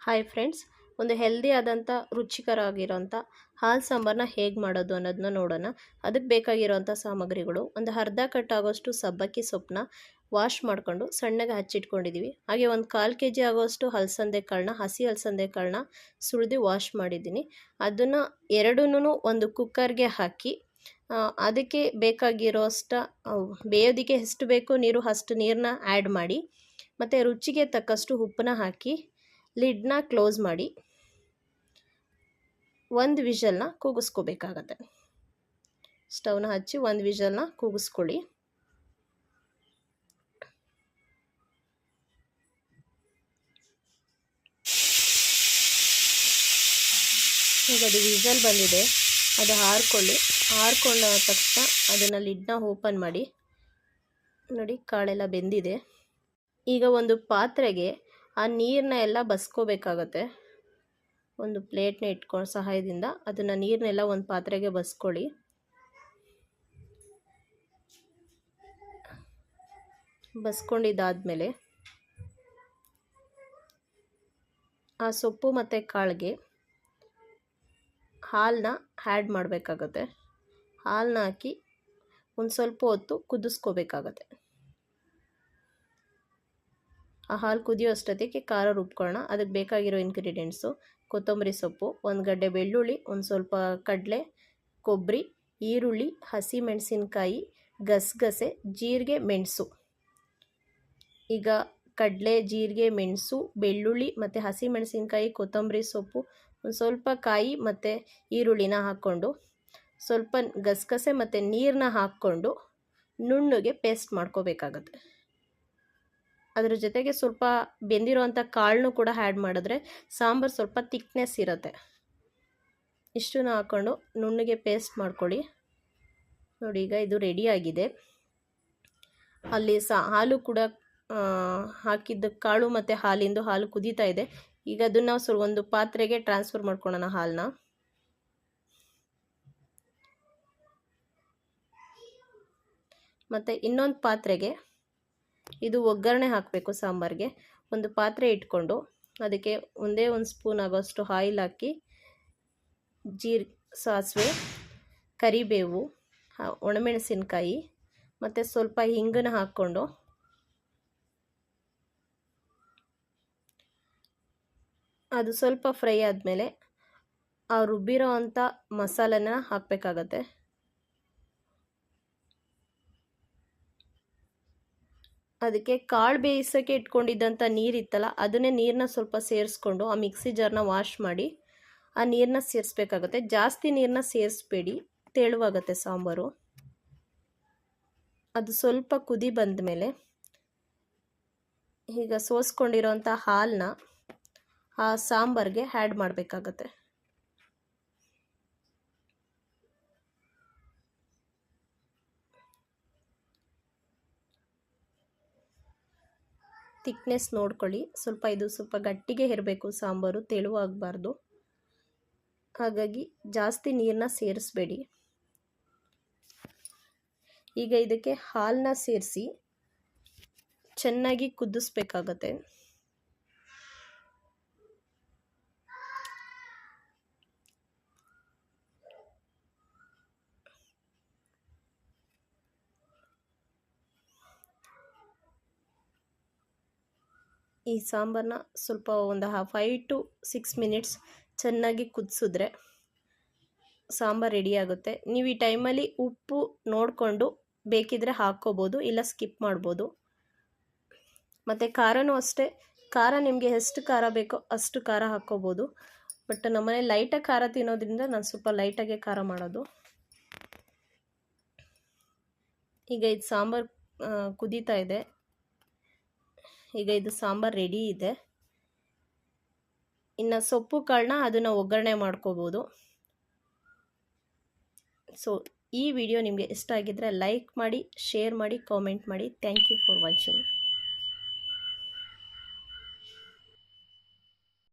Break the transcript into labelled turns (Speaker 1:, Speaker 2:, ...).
Speaker 1: Hi friends ಒಂದು healthy ಆದಂಥ ರುಚಿಕರ ಆಗಿರೋಂಥ ಹಾಲು ಸಾಂಬಾರನ್ನ ಹೇಗೆ ಮಾಡೋದು ಅನ್ನೋದನ್ನ ನೋಡೋಣ. ಅದಕ್ಕೆ ಬೇಕಾಗಿರೋಂಥ ಸಾಮಗ್ರಿಗಳು. ಒಂದು ಅರ್ಧ ಕಟ್ ಆಗೋಷ್ಟು ಸಬ್ಬಕ್ಕಿ ಸೊಪ್ಪನ್ನ ವಾಶ್ ಮಾಡಿಕೊಂಡು ಸಣ್ಣಗೆ ಹಚ್ಚಿಟ್ಕೊಂಡಿದ್ದೀವಿ ಹಾಗೆ ಒಂದು ಕಾಲು ಕೆ ಜಿ ಆಗೋಷ್ಟು ಹಲಸಂದೆ ಕಾಳನ್ನ, ಹಸಿ ಹಲಸಂದೆ ಕಾಳನ್ನ ಸುಳಿದು ವಾಶ್ ಮಾಡಿದ್ದೀನಿ. ಅದನ್ನು ಎರಡೂ ಒಂದು ಕುಕ್ಕರ್ಗೆ ಹಾಕಿ ಅದಕ್ಕೆ ಬೇಕಾಗಿರೋ ಅಷ್ಟ ಬೇಯೋದಕ್ಕೆ ಎಷ್ಟು ಬೇಕೋ ನೀರು ಅಷ್ಟು ನೀರನ್ನ ಆ್ಯಡ್ ಮಾಡಿ, ಮತ್ತು ರುಚಿಗೆ ತಕ್ಕಷ್ಟು ಉಪ್ಪನ್ನ ಹಾಕಿ ಲಿಡ್ನ ಕ್ಲೋಸ್ ಮಾಡಿ ಒಂದು ವಿಷಲ್ನ ಕೂಗಿಸ್ಕೋಬೇಕಾಗತ್ತೆ. ಸ್ಟವ್ನ ಹಚ್ಚಿ ಒಂದು ವಿಷಲ್ನ ಕೂಗಿಸ್ಕೊಳ್ಳಿ. ಈಗ ಅದು ವಿಷಲ್ ಬಂದಿದೆ, ಅದು ಹಾರ್ಕೊಳ್ಳಿ. ಹಾರ್ಕೊಂಡ ತಕ್ಷಣ ಅದನ್ನು ಲಿಡ್ನ ಓಪನ್ ಮಾಡಿ. ನೋಡಿ ಕಾಳೆಲ್ಲ ಬೆಂದಿದೆ. ಈಗ ಒಂದು ಪಾತ್ರೆಗೆ ಆ ನೀರನ್ನ ಎಲ್ಲ ಬಸ್ಕೋಬೇಕಾಗತ್ತೆ. ಒಂದು ಪ್ಲೇಟ್ನ ಇಟ್ಕೊಂಡು ಸಹಾಯದಿಂದ ಅದನ್ನು ನೀರನ್ನೆಲ್ಲ ಒಂದು ಪಾತ್ರೆಗೆ ಬಸ್ಕೊಳ್ಳಿ ಬಸ್ಕೊಂಡಿದ್ದಾದಮೇಲೆ ಆ ಸೊಪ್ಪು ಮತ್ತು ಕಾಳಿಗೆ ಹಾಲನ್ನ ಆ್ಯಡ್ ಮಾಡಬೇಕಾಗತ್ತೆ. ಹಾಲನ್ನ ಹಾಕಿ ಒಂದು ಸ್ವಲ್ಪ ಹೊತ್ತು ಕುದಿಸ್ಕೋಬೇಕಾಗತ್ತೆ. ಆ ಹಾಲು ಕುದಿಯೋ ಅಷ್ಟೊತ್ತಿಗೆ ಖಾರ ರುಬ್ಕೊಳ್ಳೋಣ. ಅದಕ್ಕೆ ಬೇಕಾಗಿರೋ ಇಂಗ್ರೀಡಿಯೆಂಟ್ಸು ಕೊತ್ತಂಬರಿ ಸೊಪ್ಪು, ಒಂದು ಗಡ್ಡೆ ಬೆಳ್ಳುಳ್ಳಿ, ಒಂದು ಸ್ವಲ್ಪ ಕಡಲೆ ಕೊಬ್ಬರಿ ಈರುಳ್ಳಿ ಹಸಿ ಮೆಣಸಿನ್ಕಾಯಿ ಗಸಗಸೆ, ಜೀರಿಗೆ, ಮೆಣಸು. ಈಗ ಕಡಲೆ, ಜೀರಿಗೆ, ಮೆಣಸು, ಬೆಳ್ಳುಳ್ಳಿ ಮತ್ತು ಹಸಿ ಮೆಣಸಿನ್ಕಾಯಿ ಕೊತ್ತಂಬರಿ ಸೊಪ್ಪು, ಒಂದು ಸ್ವಲ್ಪ ಕಾಯಿ ಮತ್ತು ಈರುಳ್ಳಿನ ಹಾಕ್ಕೊಂಡು, ಸ್ವಲ್ಪ ಗಸಗಸೆ ಮತ್ತು ನೀರನ್ನ ಹಾಕ್ಕೊಂಡು, ನುಣ್ಣಗೆ ಪೇಸ್ಟ್ ಮಾಡ್ಕೋಬೇಕಾಗತ್ತೆ. ಅದ್ರ ಜೊತೆಗೆ ಸ್ವಲ್ಪ ಬೆಂದಿರೋವಂಥ ಕಾಳನ್ನು ಕೂಡ ಆ್ಯಡ್ ಮಾಡಿದ್ರೆ ಸಾಂಬಾರು ಸ್ವಲ್ಪ ತಿಕ್ನೆಸ್ ಇರುತ್ತೆ. ಇಷ್ಟನ್ನು ಹಾಕ್ಕೊಂಡು ನುಣ್ಣಗೆ ಪೇಸ್ಟ್ ಮಾಡ್ಕೊಳ್ಳಿ. ನೋಡಿ, ಈಗ ಇದು ರೆಡಿಯಾಗಿದೆ ಅಲ್ಲಿ ಸಾ, ಹಾಲು ಕೂಡ ಹಾಕಿದ್ದ ಕಾಳು ಮತ್ತು ಹಾಲಿಂದು ಹಾಲು ಕುದೀತಾ ಇದೆ. ಈಗ ಅದನ್ನು ನಾವು ಸ್ವಲ್ಪ ಒಂದು ಪಾತ್ರೆಗೆ ಟ್ರಾನ್ಸ್ಫರ್ ಮಾಡ್ಕೊಳ್ಳೋಣ ಹಾಲನ್ನ. ಮತ್ತು ಇನ್ನೊಂದು ಪಾತ್ರೆಗೆ ಇದು ಒಗ್ಗರಣೆ ಹಾಕಬೇಕು ಸಾಂಬಾರಿಗೆ. ಒಂದು ಪಾತ್ರೆ ಇಟ್ಕೊಂಡು ಅದಕ್ಕೆ ಒಂದೇ ಒಂದು ಸ್ಪೂನ್ ಆಗೋಷ್ಟು ಆಯಿಲ್ ಹಾಕಿ, ಜೀರ್, ಸಾಸಿವೆ, ಕರಿಬೇವು ಒಣಮೆಣಸಿನ್ಕಾಯಿ ಮತ್ತು ಸ್ವಲ್ಪ ಹಿಂಗನ್ನ ಹಾಕ್ಕೊಂಡು ಅದು ಸ್ವಲ್ಪ ಫ್ರೈ ಆದಮೇಲೆ ಆ ರುಬ್ಬಿರೋ ಅಂಥ ಮಸಾಲನ ಹಾಕಬೇಕಾಗತ್ತೆ. ಅದಕ್ಕೆ ಕಾಳು ಬೇಯಿಸೋಕ್ಕೆ ಇಟ್ಕೊಂಡಿದ್ದಂಥ ನೀರಿತ್ತಲ್ಲ, ಅದನ್ನೇ ನೀರನ್ನ ಸ್ವಲ್ಪ ಸೇರಿಸ್ಕೊಂಡು ಆ ಮಿಕ್ಸಿ ಜಾರ್ನ ವಾಶ್ ಮಾಡಿ ಆ ನೀರನ್ನ ಸೇರಿಸ್ಬೇಕಾಗುತ್ತೆ. ಜಾಸ್ತಿ ನೀರನ್ನ ಸೇರಿಸ್ಬೇಡಿ, ತೆಳುವಾಗತ್ತೆ ಸಾಂಬಾರು. ಅದು ಸ್ವಲ್ಪ ಕುದಿ ಬಂದ ಮೇಲೆ ಈಗ ಸೋಸ್ಕೊಂಡಿರೋಂಥ ಹಾಲನ್ನ ಆ ಸಾಂಬಾರಿಗೆ ಆ್ಯಡ್ ಮಾಡಬೇಕಾಗತ್ತೆ. ತಿಕ್ನೆಸ್ ನೋಡ್ಕೊಳ್ಳಿ. ಸ್ವಲ್ಪ ಇದು ಸ್ವಲ್ಪ ಗಟ್ಟಿಗೆ ಇರಬೇಕು. ಸಾಂಬಾರು ತೆಳುವಾಗಬಾರ್ದು ಹಾಗಾಗಿ ಜಾಸ್ತಿ ನೀರನ್ನ ಸೇರಿಸ್ಬೇಡಿ. ಈಗ ಇದಕ್ಕೆ ಹಾಲನ್ನ ಸೇರಿಸಿ ಚೆನ್ನಾಗಿ ಕುದಿಸ್ಬೇಕಾಗತ್ತೆ. ಈ ಸಾಂಬಾರನ್ನ ಸ್ವಲ್ಪ ಒಂದು ಫೈವ್ ಟು ಸಿಕ್ಸ್ ಮಿನಿಟ್ಸ್ ಚೆನ್ನಾಗಿ ಕುದಿಸಿದ್ರೆ ಸಾಂಬಾರು ರೆಡಿ ಆಗುತ್ತೆ. ನೀವು ಈ ಟೈಮಲ್ಲಿ ಉಪ್ಪು ನೋಡಿಕೊಂಡು ಬೇಕಿದ್ರೆ ಹಾಕ್ಕೋಬೋದು, ಇಲ್ಲ ಸ್ಕಿಪ್ ಮಾಡ್ಬೋದು. ಮತ್ತು ಖಾರನೂ ಅಷ್ಟೇ. ಖಾರ ನಿಮಗೆ ಎಷ್ಟು ಖಾರ ಬೇಕೋ ಅಷ್ಟು ಖಾರ ಹಾಕ್ಕೋಬೋದು. ಬಟ್ ನಮ್ಮನೆ ಲೈಟಾಗಿ ಖಾರ ತಿನ್ನೋದ್ರಿಂದ ನಾನು ಸ್ವಲ್ಪ ಲೈಟಾಗೆ ಖಾರ ಮಾಡೋದು. ಈಗ ಇದು ಸಾಂಬಾರು ಕುದೀತಾ ಇದೆ. ಈಗ ಇದು ಸಾಂಬಾರು ರೆಡಿ ಇದೆ. ಇನ್ನು ಸೊಪ್ಪು ಕಾಳನ್ನ ಅದನ್ನು ಒಗ್ಗರಣೆ ಮಾಡ್ಕೋಬೋದು. ಸೊ ಈ ವಿಡಿಯೋ ನಿಮಗೆ ಇಷ್ಟ ಆಗಿದ್ದರೆ ಲೈಕ್ ಮಾಡಿ ಶೇರ್ ಮಾಡಿ ಕಾಮೆಂಟ್ ಮಾಡಿ. Thank you for watching